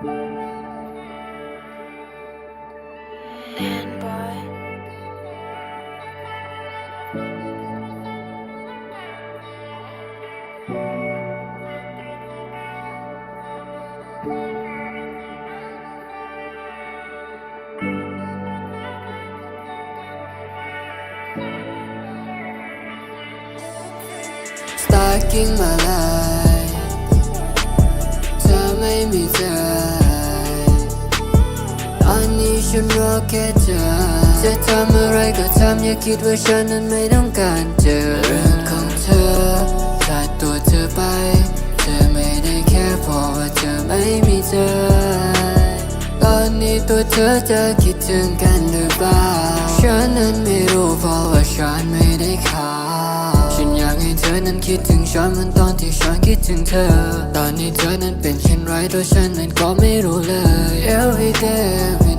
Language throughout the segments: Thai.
Man boy. Stalking my life เธอไม่มีใจตอนนี้ ฉันรอแค่เธอจะทำอะไรก็ทำอย่าคิดว่าฉันนั้นไม่ต้องการเจอเรื่องของเธอขาดตัวเธอไป เธอไม่ได้แค่เพราะว่าเธอไม่มีใจตอนนี้ตัวเธอจะคิดถึงกันหรือเปล่า ฉันนั้นไม่รู้เพราะว่าฉันไม่ได้ข่าวฉันอยากให้เธอนั้นคิดถึงฉันเหมือนตอนที่ฉันคิดถึงเธอ ตอนนี้เธอนั้นเป็นเช่นไรตัวฉันนั้นก็ไม่รู้เลย Every day every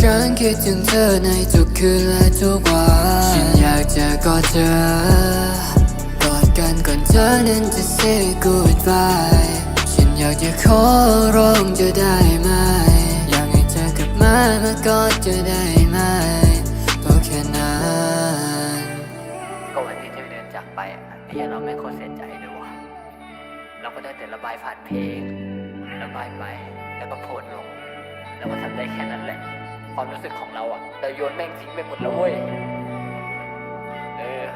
ฉันคิดถึงเธอในทุกคืนและทุกวันฉันอยากจะกอดเธอกอดกันก่อนเธอนั้นจะ say goodbye ฉันอยากจะขอร้องจะได้ไหม อยากให้เธอกลับมามากอดจะได้ไหมก็แค่นั้นก็วันที่เธอเดินจากไปอะไอ้เหี้ยเราไม่โคตรเสียใจเลยว่ะเราก็ได้แต่ระบายผ่านเพลงระบายไปแล้วก็โพสต์ลง แล้วก็ทำได้แค่นั้นแหละ ความรู้สึกของเราอะเราโยนแม่งทิ้งไปหมดแล้วเว้ย เออ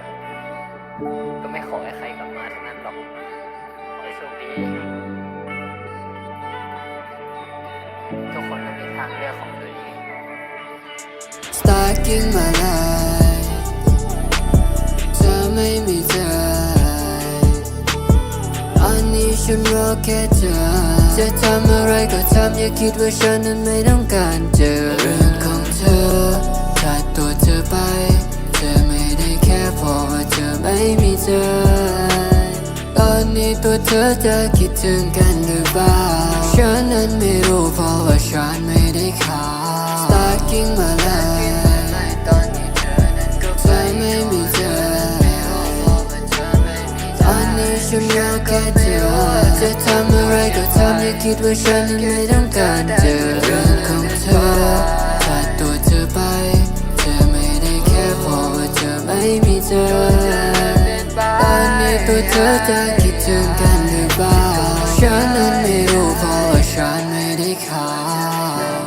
ก็ไม่ขอให้ใครกลับมาทั้งนั้นหรอกขอให้โชคดี ทุกคนก็มีทางเลือกของตัวเอง Stalking my life เธอไม่มีใจตอนนี้ฉันรอแค่เธอจะทำอะไรก็ทำอย่าคิดว่าฉันนั้นไม่ต้องการเจอ ขาดตัวเธอไป เธอไม่ได้แค่เพราะว่าเธอไม่มีใจ ตอนนี้ตัวเธอจะคิดถึงกันหรือเปล่า ฉันนั้นไม่รู้เพราะว่าฉันไม่ได้ข่าว Stalking my life ตอนนี้เธอนั้นก็เธอไม่มีใจตอนนี้ฉันอยากแค่เธอจะทำอะไรก็ทำอย่าคิดว่าฉันนั้นไม่ต้องการเจอ ตัวเธอจะคิดถึงกันหรือเปล่าฉันนั้นไม่รู้เพราะว่าฉันไม่ได้ข่าว